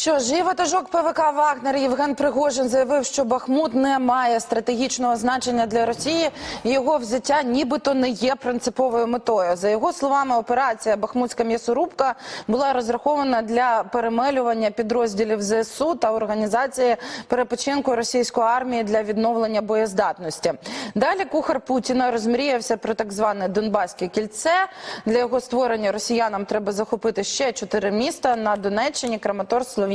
Що ж, і ватажок ПВК Вагнер Євген Пригожин заявив, що Бахмут не має стратегічного значення для Росії. Його взяття нібито не є принциповою метою. За його словами, операція Бахмутська м'ясорубка була розрахована для перемелювання підрозділів ЗСУ та організації перепочинку російської армії для відновлення боєздатності. Далі кухар Путіна розмріявся про так зване Донбаське кільце. Для його створення росіянам треба захопити ще чотири міста на Донеччині, Краматорськ, Слов'янськ,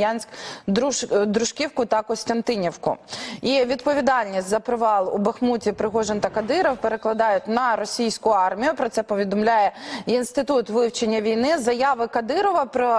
Друж, Дружківку та Костянтинівку. І відповідальність за провал у Бахмуті Пригожин та Кадиров перекладають на російську армію. Про це повідомляє інститут вивчення війни. Заяви Кадирова про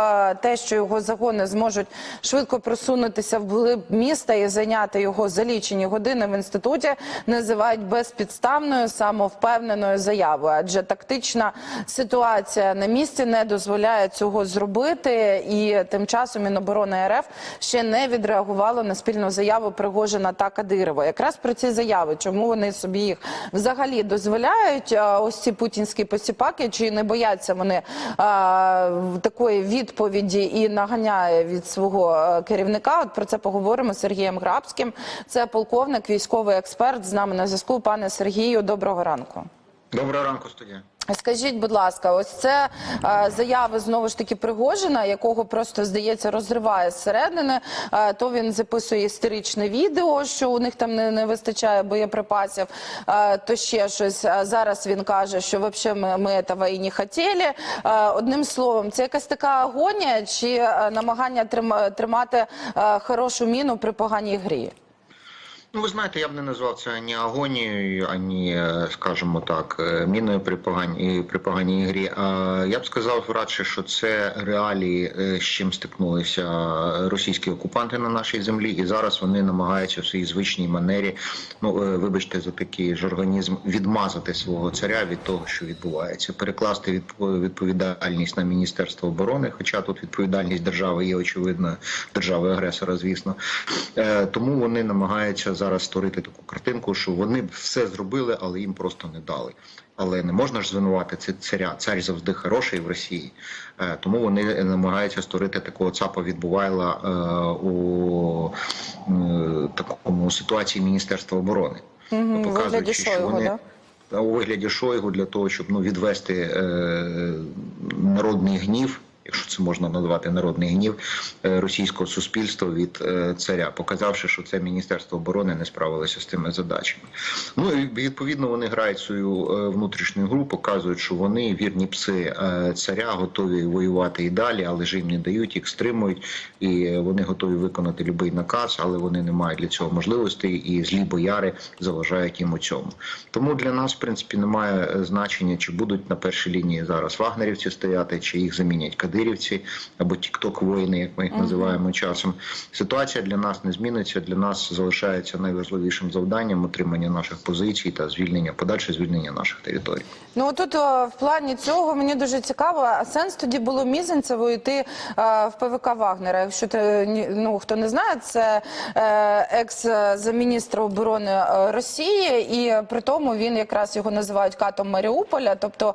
те, що його загони зможуть швидко просунутися вглиб міста і зайняти його за лічені години в інституті, називають безпідставною самовпевненою заявою, адже тактична ситуація на місці не дозволяє цього зробити. І тим часом Міноборони РФ ще не відреагувало на спільну заяву Пригожина та Кадирова. Якраз про ці заяви, чому вони собі їх взагалі дозволяють? Ось ці путінські посіпаки, чи не бояться вони а, такої відповіді і наганяє від свого керівника? От про це поговоримо з Сергієм Грабським. Це полковник, військовий експерт. З нами на зв'язку. Пане Сергію, доброго ранку. Доброго ранку, студія. Скажіть, будь ласка, ось це е, заяви знову ж таки Пригожина, якого просто здається розриває зсередини. Е, то він записує істеричне відео, що у них там не, не вистачає боєприпасів. Е, то ще щось. А зараз він каже, що взагалі ми, ми этого і не хотіли. Е, одним словом, це якась така агонія чи е, намагання трим- тримати е, хорошу міну при поганій грі? Ну, ви знаєте, я б не назвав це ані агонією, ані, е, скажімо так, е, міною при поганій, при поганій грі. А я б сказав радше, що це реалії, е, з чим стикнулися російські окупанти на нашій землі, і зараз вони намагаються в своїй звичній манері, ну вибачте за такий жаргонізм, відмазати свого царя від того, що відбувається, перекласти відпо- відповідальність на міністерство оборони. Хоча тут відповідальність держави є очевидною держави агресора, звісно. Тому вони намагаються зараз створити таку картинку, що вони б все зробили, але їм просто не дали. Але не можна ж звинувати царя. Цар завжди хороший в Росії. Е, Тому вони намагаються створити такого цапа відбувайла е, у такому ситуації Міністерства оборони. Мгм, у вигляді Показуючи, що Шойгу, вони да? у вигляді Шойгу для того, щоб ну відвести е, народний гнів. Якщо це можна назвати народний гнів е, російського суспільства від е, царя, показавши, що це міністерство оборони не справилося з цими задачами. Ну і відповідно вони грають свою е, внутрішню гру, показують, що вони вірні пси царя, готові воювати і далі, але ж їм не дають, їх стримують, і вони готові виконати будь-який наказ, але вони не мають для цього можливостей, і злі бояри заважають їм у цьому. Тому для нас, в принципі, немає значення, чи будуть на першій лінії зараз вагнерівці стояти, чи їх замінять кадирівці або тікток воїни, як ми їх називаємо часом. Ситуація для нас не зміниться. Для нас залишається найважливішим завданням утримання наших позицій та звільнення, подальше звільнення наших територій. Ну тут в плані цього мені дуже цікаво. А сенс тоді було Мізинцеву йти е, в ПВК Вагнера. Якщо ти ну хто не знає, це е, екс заміністра оборони е, Росії, і при тому він якраз його називають катом Маріуполя. Тобто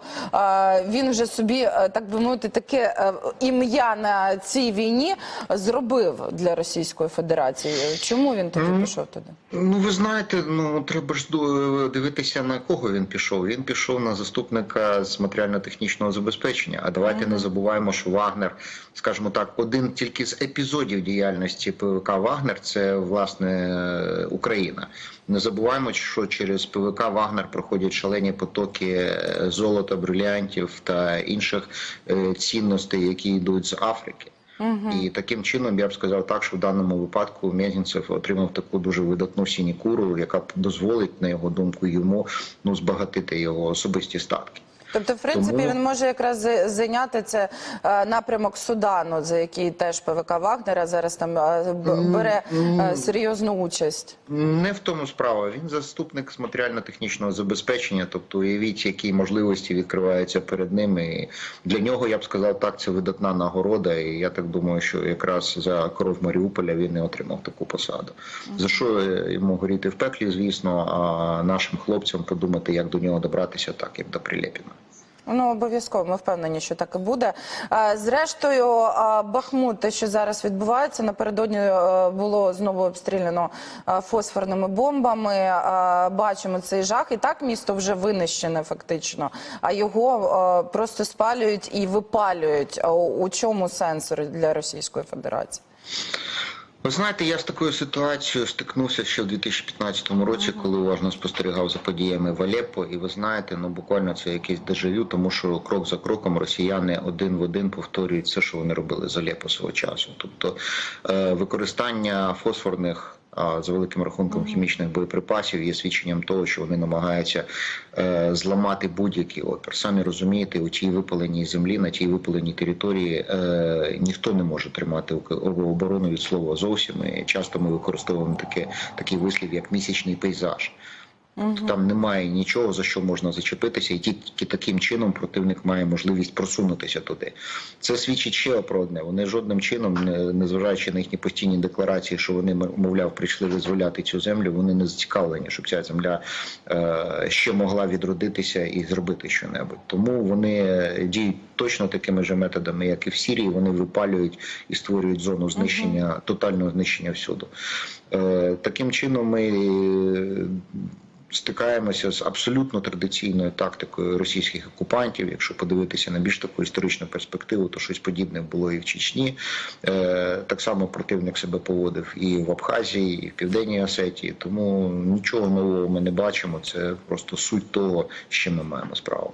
він вже собі, так би мовити, таке ім'я на цій війні зробив для Російської Федерації. Чому він тоді пішов туди? Ну, ви знаєте, ну треба ж ду- дивитися на кого він пішов. Він пішов на заступника з матеріально-технічного забезпечення. А давайте не забуваємо, що Вагнер, скажімо так, один тільки з епізодів діяльності ПВК Вагнер це власне е, Україна. Не забуваємо, що через ПВК Вагнер проходять шалені потоки е, золота, брилянтів та інших е, цінностей, які йдуть з Африки. І таким чином я б сказав так, що в даному випадку Мезінцев отримав таку дуже видатну сінікуру, яка дозволить, на його думку, йому ну збагатити його особисті статки. Тобто, в принципі, Тому- він може якраз за- зайняти це е, напрямок Судану, за який теж ПВК Вагнера зараз там е, бере е, серйозну участь. Не в тому справа. Він заступник з матеріально-технічного забезпечення, тобто уявіть, які можливості відкриваються перед ним. І для нього я б сказав, так це видатна нагорода. І я так думаю, що якраз за кров Маріуполя він не отримав таку посаду. За що йому горіти в пеклі, звісно, а нашим хлопцям подумати, як до нього добратися, так як до Прилєпіна. Ну, обов'язково, ми впевнені, що так і буде. Зрештою, Бахмут, те, що зараз відбувається, напередодні е, було знову обстріляно фосфорними бомбами. Бачимо цей жах. І так місто вже винищене фактично, а його е, просто спалюють і випалюють. У чому сенс для Російської Федерації? Ви знаєте, я з такою ситуацією стикнувся ще в 2015 році, коли уважно спостерігав за подіями в Алеппо. І ви знаєте, ну буквально це якийсь дежавю, тому що крок за кроком росіяни один в один повторюють все, що вони робили з Алеппо свого часу. Тобто е, використання фосфорних. За великим рахунком хімічних боєприпасів є свідченням того, що вони намагаються е, зламати будь-який опір. Самі розумієте, у тій випаленій землі, на тій випаленій території е, ніхто не може тримати оборону від слова зовсім. І часто ми використовуємо таке такий вислів, як місячний пейзаж. Тобто Там немає нічого за що можна зачепитися, і тільки таким чином противник має можливість просунутися туди. Це свідчить ще про одне. Вони жодним чином, незважаючи на їхні постійні декларації, що вони мовляв прийшли визволяти цю землю. Вони не зацікавлені, щоб ця земля е, ще могла відродитися і зробити щось. Тому вони діють точно такими ж методами, як і в Сірії. Вони випалюють і створюють зону знищення, тотального знищення всюди. Е, таким чином ми. Стикаємося з абсолютно традиційною тактикою російських окупантів. Якщо подивитися на більш таку історичну перспективу, то щось подібне було і в Чечні. Е, так само противник себе поводив і в Абхазії, і в Південній Осетії. Тому нічого нового ми не бачимо. Це просто суть того, з чим ми маємо справу.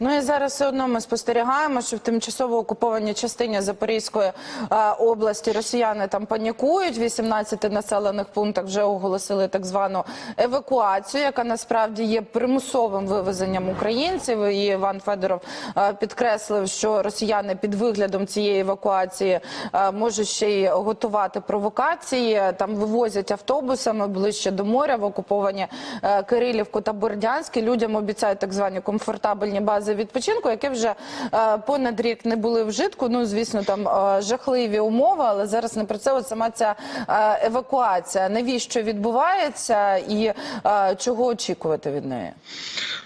Ну і зараз все одно ми спостерігаємо, що в тимчасово окупованій частині Запорізької е, області росіяни там панікують. В 18 населених пунктах вже оголосили так звану евакуацію, яка насправді є примусовим вивезенням українців. І Іван Федоров е, підкреслив, що росіяни під виглядом цієї евакуації е, можуть ще й готувати провокації. Там вивозять автобусами ближче до моря в окуповані е, Кирилівку та Бердянськ. І Людям обіцяють так звані комфортабельні бази відпочинку, які вже е, понад рік не були вжитку. Ну звісно, там е, жахливі умови, але зараз не про це. От сама ця е, евакуація. Навіщо відбувається і е, чого очікувати від неї?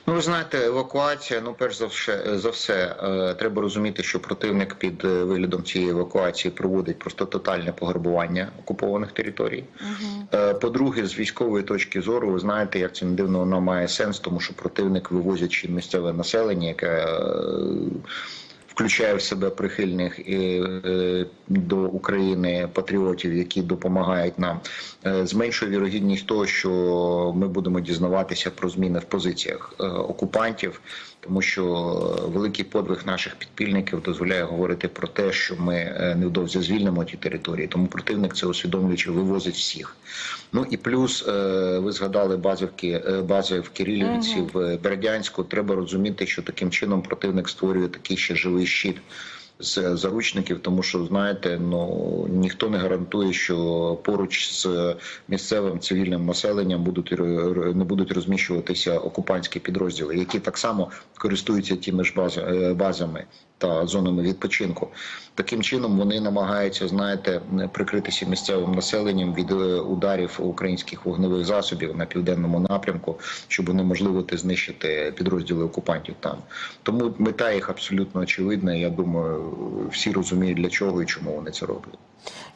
Ну, ви знаєте, евакуація. Ну, перш за все, за все, е, треба розуміти, що противник під виглядом цієї евакуації проводить просто тотальне пограбування окупованих територій. Е, По-друге, з військової точки зору, ви знаєте, як це не дивно, воно має сенс, тому що противник, вивозячи місцеве населення, яке е, включає в себе прихильних е, до України патріотів, які допомагають нам, е, зменшує вірогідність того, що ми будемо дізнаватися про зміни в позиціях окупантів, тому що е, великий подвиг наших підпільників дозволяє говорити про те, що ми е, невдовзі звільнимо ті території. Тому противник це усвідомлюючи вивозить всіх. Ну і плюс е, ви згадали базівки бази в Кирилівці, в Бердянську. Треба розуміти, що таким чином противник створює такий ще живий щит. З заручників, тому що знаєте, ну ніхто не гарантує, що поруч з місцевим цивільним населенням будуть не будуть розміщуватися окупантські підрозділи, які так само користуються тими ж е, базами та зонами відпочинку. Таким чином вони намагаються, знаєте, прикритися місцевим населенням від е, ударів українських вогневих засобів на південному напрямку, щоб унеможливити знищити підрозділи окупантів там. Тому мета їх абсолютно очевидна. Я думаю, всі розуміють для чого і чому вони це роблять.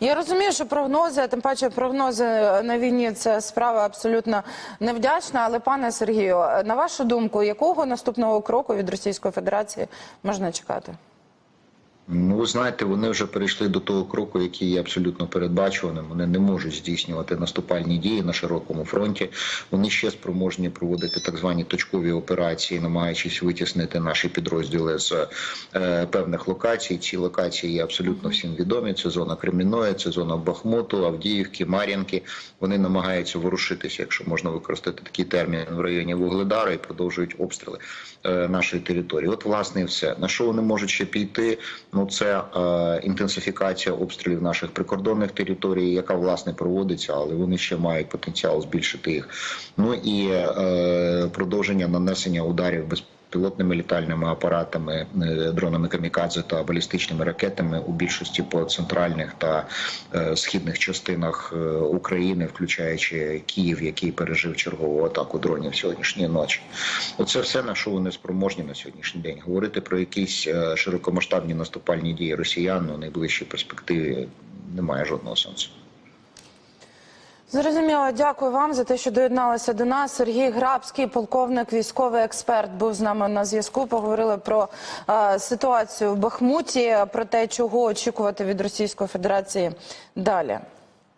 Я розумію, що прогнози, а тим паче прогнози на війні це справа абсолютно невдячна. Але пане Сергію, на вашу думку, якого наступного кроку від Російської Федерації можна чекати? Ну, ви знаєте, вони вже перейшли до того кроку, який є абсолютно передбачуваним. Вони не можуть здійснювати наступальні дії на широкому фронті. Вони ще спроможні проводити так звані точкові операції, намагаючись витіснити наші підрозділи з е, певних локацій. Ці локації є абсолютно всім відомі. Це зона Кремінної, це зона Бахмуту, Авдіївки, Мар'їнки. Вони намагаються ворушитися, якщо можна використати такий термін в районі Вугледара, і продовжують обстріли е, нашої території. От власне і все на що вони можуть ще піти. Ну це е, інтенсифікація обстрілів наших прикордонних територій, яка власне проводиться, але вони ще мають потенціал збільшити їх. Ну і е, продовження нанесення ударів без безпілотними літальними апаратами, е, дронами камікадзе та балістичними ракетами у більшості по центральних та е, східних частинах е, України, включаючи Київ, який пережив чергову атаку дронів сьогоднішньої ночі. Оце все на що вони спроможні на сьогоднішній день. Говорити про якісь широкомасштабні наступальні дії росіян у найближчій перспективі немає жодного сенсу. Зрозуміло, дякую вам за те, що доєдналися до нас. Сергій Грабський, полковник, військовий експерт, був з нами на зв'язку. Поговорили про е, ситуацію в Бахмуті, про те, чого очікувати від Російської Федерації далі.